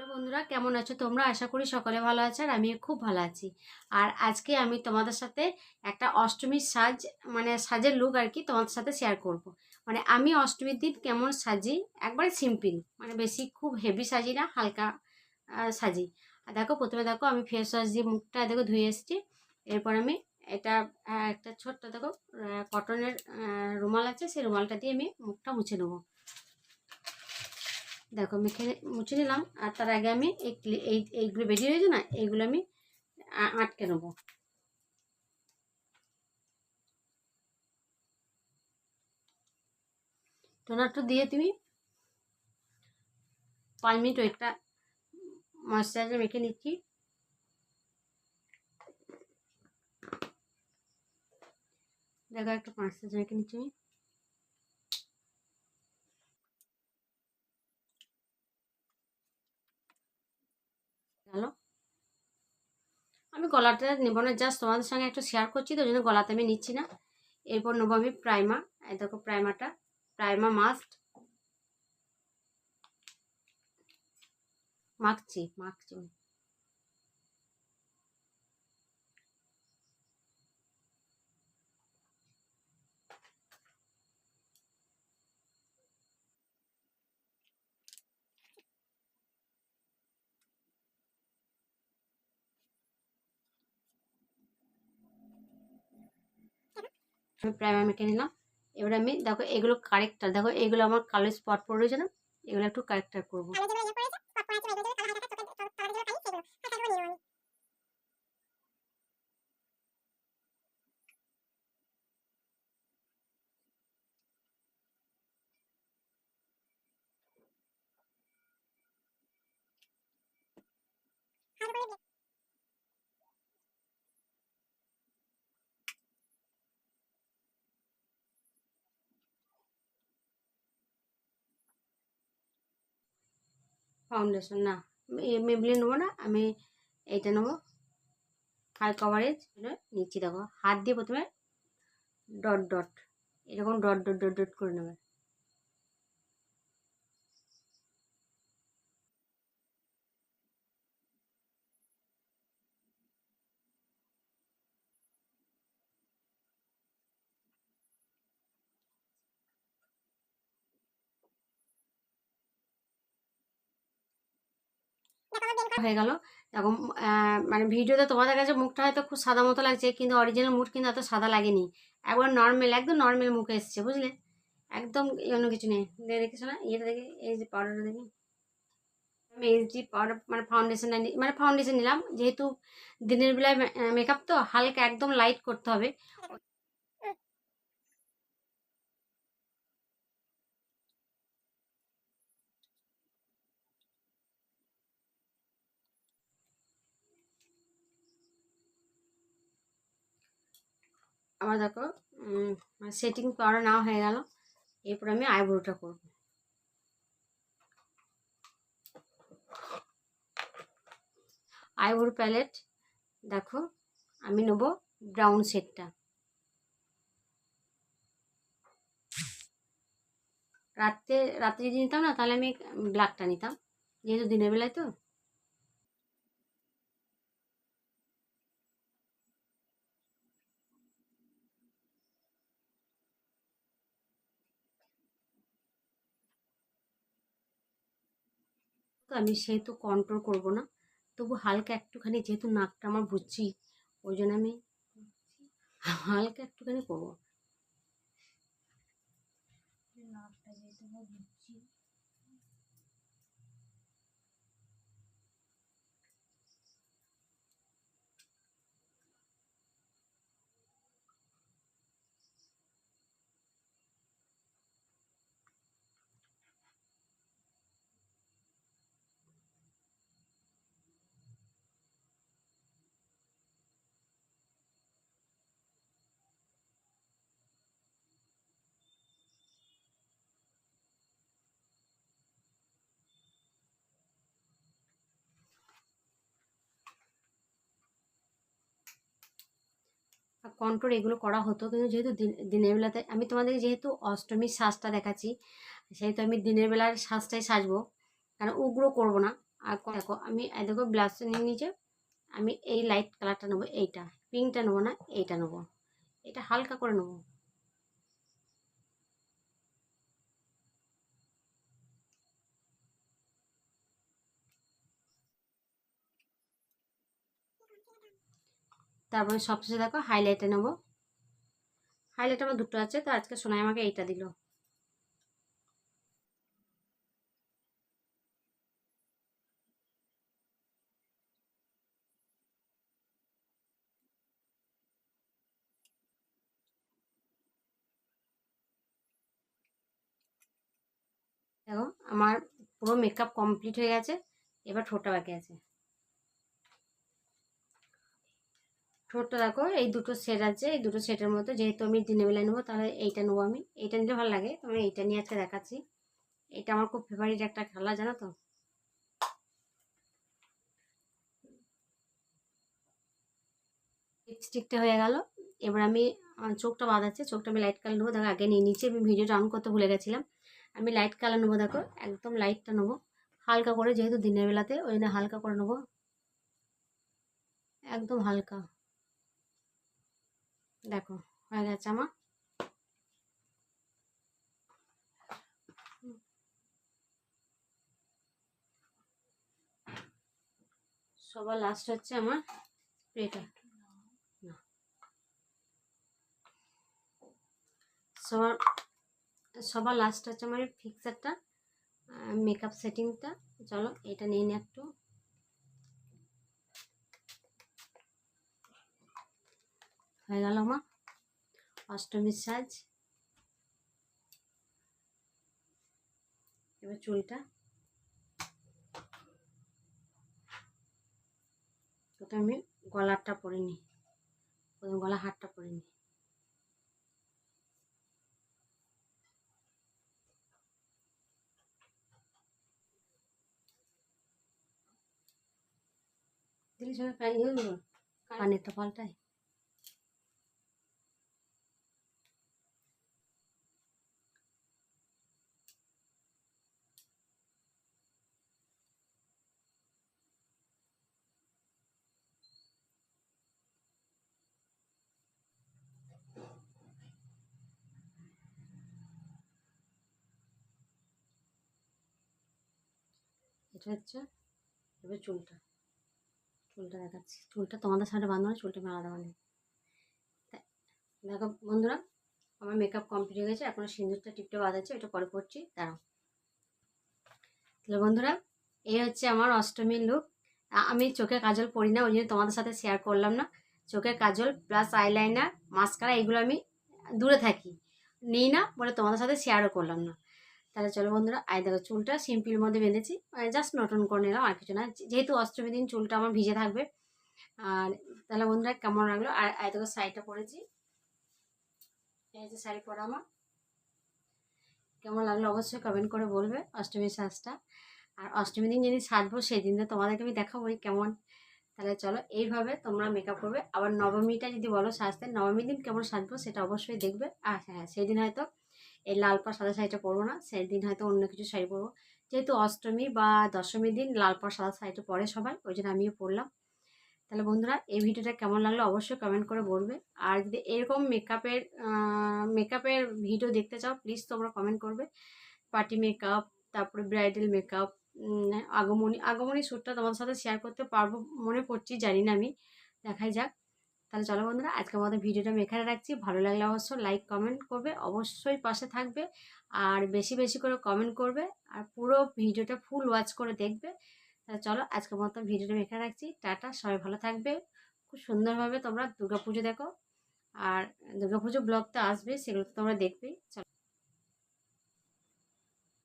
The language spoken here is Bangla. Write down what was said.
হ্যালো বন্ধুরা, কেমন আছো তোমরা? আশা করি সকলে ভালো আছো আর আমিও খুব ভালো আছি। আর আজকে আমি তোমাদের সাথে একটা অষ্টমীর সাজ মানে সাজের লুক আর কি তোমাদের সাথে শেয়ার করব। মানে আমি অষ্টমীর দিন কেমন সাজি? একবারে সিম্পল মানে বেশি খুব হেভি সাজি না, হালকা সাজি। আর দেখো, প্রথমে দেখো আমি ফেস ওয়াশ দিয়ে মুখটা দেখো ধুয়ে এসেছি। এরপর আমি এটা একটা ছোট্ট দেখো কটনের রুমাল আছে, সেই রুমালটা দিয়ে আমি মুখটা মুছে নেব। দেখো মেখে মুছে নিলাম, আর তার আগে আমি এই এই এইগুলো বেরিয়ে রয়েছে না, এইগুলো আমি আটকে নেব। টোনারটা দিয়ে তুমি পাঁচ মিনিট ওইটা ময়শ্চারাইজার মেখে নিচ্ছি। দেখো একটা ময়শ্চারাইজার মেখে নিচ্ছি আমি। গেল। আমি গলাটা নেব না জাস্ট তোমাদের সঙ্গে একটু শেয়ার করছি, তো ওই জন্য গলাতে আমি নিচ্ছি না। এরপর নেব আমি প্রাইমা এই দেখো প্রাইমাটা প্রাইমা মাস্ট মাখছি মাখছি। আমি। প্রাইমার মেখে নিলাম। এবার আমি দেখো এগুলো কারেক্টার দেখো এগুলো আমার কালো স্পট পড়ে রয়েছে না এগুলো একটু কারেক্টার করব। ফাউন্ডেশন না। মেবলি নেব না, আমি এইটা নেব। হাই কভারেজ নিচ্ছি দেখো, হাত দিয়ে প্রথমে ডট ডট এরকম ডট ডট ডট ডট করে নেবে। হয়ে গেল। মানে ভিডিওতে তোমাদের কাছে মুখটা হয়তো খুব সাদা মতো লাগছে, কিন্তু অরিজিনাল মুখ কিন্তু এত সাদা লাগেনি। একবার নর্মাল একদম নর্মাল মুখে এসছে, বুঝলে? একদম অন্য কিছু নেই। দেখেছ না ইয়েটা দেখি, এই যে পাউডারটা দেখি। আমি এইচডি পাউডার মানে ফাউন্ডেশন মানে ফাউন্ডেশন নিলাম। যেহেতু দিনের বেলায় মেকআপ তো, হালকা একদম লাইট করতে হবে। আমার দেখো সেটিং পাউডার নেওয়া হয়ে গেল। এরপর আমি আইব্রোটা করব। আইব্রো প্যালেট দেখো, আমি নেব ব্রাউন শেডটা রাত্রে রাত্রে যদি নিতাম না, তাহলে আমি ব্ল্যাকটা নিতাম। যেহেতু দিনের বেলায় তো। তো আমি সেহেতু কন্ট্রোল করব না। তবু হালকা একটুখানি যেহেতু নাকটা আমার বুঝছি, ওই জন্য আমি হালকা একটুখানি করব। কন্ট্রোল এগুলো করা হতো। কিন্তু যেহেতু দিন, দিনের বেলাতে আমি তোমাদের যেহেতু অষ্টমীর শ্বাসটা দেখাচ্ছি, সেহেতু আমি দিনের বেলার সাজটাই সাজবো। কারণ উগ্র করব না। আর দেখো, আমি দেখো ব্লাউজ নিয়ে নিচে, আমি এই লাইট কালারটা নেব এইটা পিঙ্কটা নেব না, এইটা নেব। এটা হালকা করে নেব। তারপরে সবশেষে দেখো হাইলাইটে নেব। হাইলাইট আমার দুটো আছে, তো আজকে সোনাই আমাকে এইটা দিল। দেখো, আমার পুরো মেকআপ কমপ্লিট হয়ে গেছে, এবার ঠোঁটটা বাকি আছে। ঠোঁটটা দেখো, এই দুটো সেট আছে, এই দুটো সেটের মধ্যে যেহেতু আমি দিনে বেলায় নেব, তাহলে এইটা নেব আমি। এইটা নিলে ভালো লাগে তো আমি এইটা নিয়ে আজকে দেখাচ্ছি। এটা আমার খুব ফেভারিট একটা খেলা, জানো তো? লিপস্টিকটা হয়ে গেল। এবার আমি চোখটা বাঁধাচ্ছি, চোখটা আমি লাইট কালার নেব। দেখো, আগে নিয়ে নিচে আমি ভিডিওটা অন করতে ভুলে গেছিলাম। আমি লাইট কালার নেব, দেখো, একদম লাইটটা নেব। হালকা করে, যেহেতু দিনের বেলাতে, ওই জন্য হালকা করে নেব। একদম হালকা। দেখো, হয়ে গেছে আমার। সবার লাস্ট হচ্ছে আমার স্প্রেটা সবার সবার লাস্ট হচ্ছে আমার ফিক্সারটা মেকআপ সেটিংটা চলো, এটা নিয়ে নি একটু। হয়ে গেল আমার। অষ্টমীর সাজ। এবার চুলটা। প্রথমে আমি গলারটা পরে নিই। প্রথমে গলা হারটা পরে নিই। দিলি সঙ্গে দেবো কানেরটা পাল্টাই এটা হচ্ছে এবার চুলটা। চুলটা দেখাচ্ছি। চুলটা তোমাদের সাথে বাঁধানো চুলটা আলাদা তাই দেখো বন্ধুরা, আমার মেকআপ কমপ্লিট হয়ে গেছে। এখন সিঁদুরটা টিপটা বাঁধাচ্ছে এটা পরে পড়ছি দাঁড়াও। তাহলে বন্ধুরা, এই হচ্ছে আমার অষ্টমীর লুক আমি চোখে কাজল পরি না, ওই জন্য তোমাদের সাথে শেয়ার করলাম না। চোখে কাজল প্লাস আইলাইনার মাস্কারা এগুলো আমি দূরে থাকি। নিই না বলে তোমাদের সাথে শেয়ারও করলাম না। তাহলে চলো বন্ধুরা আয় দেখো চুলটা সিম্পল মধ্যে বেঁধেছি। জাস্ট নটন করে নিলাম, আর কিছু না। যেহেতু অষ্টমী দিন চুলটা আমার ভিজে থাকবে। আর তাহলে বন্ধুরা কেমন লাগল? আর আয় দেখো শাড়িটা পরেছি। এই যে শাড়ি পরা আমার। কেমন লাগল অবশ্যই কমেন্ট করে বলবে অষ্টমীর সাজটা। আর অষ্টমী দিন যেদিন সাজবো সেই দিন তো তোমাদেরকে আমি দেখাবোই কেমন। তাহলে চলো এইভাবে তোমরা মেকআপ করবে। আবার নবমীটা যদি বলো সাজতে নবমী দিন কেমন সাজবো সেটা অবশ্যই দেখবে। আর হ্যাঁ সেই দিন হয়তো এই লাল পা সাদা শাড়িটা পরবো না সেই দিন হয়তো অন্য কিছু শাড়ি পরবো। যেহেতু অষ্টমী বা দশমীর দিন লাল পা সাদা শাড়িটা পরে সবাই, ওই জন্য আমিও পরলাম। তাহলে বন্ধুরা, এই ভিডিওটা কেমন লাগল অবশ্যই কমেন্ট করে বলবে। আর যদি এরকম মেকআপের মেকআপের ভিডিও দেখতে চাও প্লিজ তোমরা কমেন্ট করবে। পার্টি মেকআপ তারপরে ব্রাইডাল মেকআপ আগমনী আগমনী শ্যুটটা তোমাদের সাথে শেয়ার করতে পারব মনে করছি জানি না আমি। দেখাই যাক। তাহলে চলো বন্ধুরা আজকে আমাদের ভিডিওটা আমি এখানে রাখছি। ভালো লাগলে অবশ্যই লাইক কমেন্ট করবে, অবশ্যই পাশে থাকবে। আর বেশি বেশি করে কমেন্ট করবে আর পুরো ভিডিওটা ফুল ওয়াচ করে দেখবে। তাহলে চলো আজকের মতো ভিডিওটা আমি এখানে রাখছি। টাটা, সবাই ভালো থাকবে। খুব সুন্দরভাবে তোমরা দুর্গাপুজো দেখো। আর দুর্গাপুজো ব্লগ তো আসবে, সেগুলো তোমরা দেখবেই চলো।